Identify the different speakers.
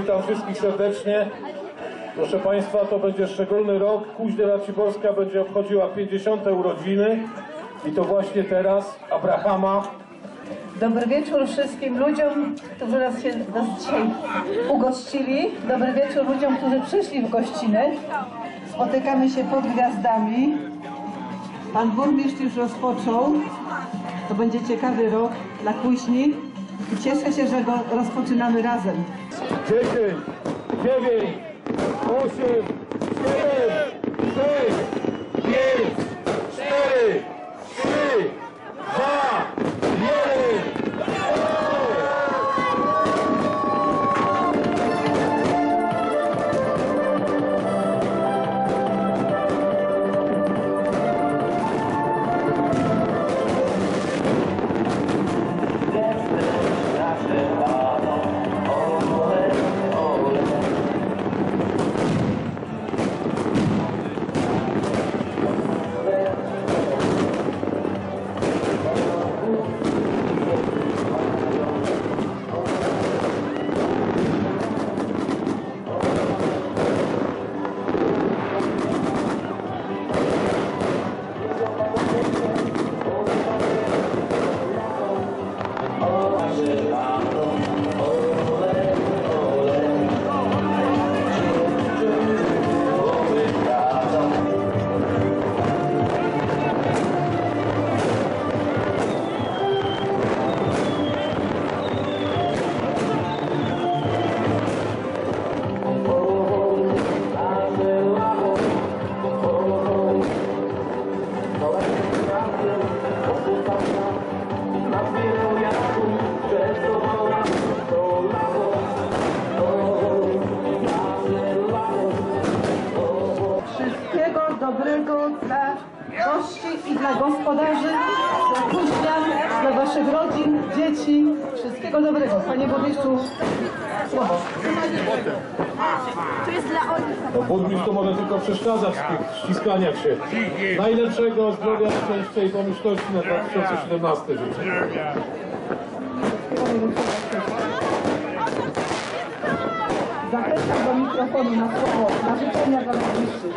Speaker 1: Witam wszystkich serdecznie. Proszę Państwa, to będzie szczególny rok. Kuźnia Raciborska będzie obchodziła 50. urodziny i to właśnie teraz Abrahama.
Speaker 2: Dobry wieczór wszystkim ludziom, którzy nas, się, nas dzisiaj ugościli. Dobry wieczór ludziom, którzy przyszli w gościnę. Spotykamy się pod gwiazdami. Pan burmistrz już rozpoczął. To będzie ciekawy rok dla Kuźni cieszę się, że go rozpoczynamy razem.
Speaker 1: 10, 9, 8,
Speaker 2: gości i dla gospodarzy, dla kuźnian, dla waszych rodzin, dzieci. Wszystkiego dobrego. Panie burmistrzu, słowo.
Speaker 1: No, burmistrz to może tylko przeszkadzać w tych ściskaniach się. Najlepszego zdrowia, szczęścia i pomyślności na 2017 życzę.
Speaker 2: Zachęcam do mikrofonu na słowo, na życzenia dla burmistrzów.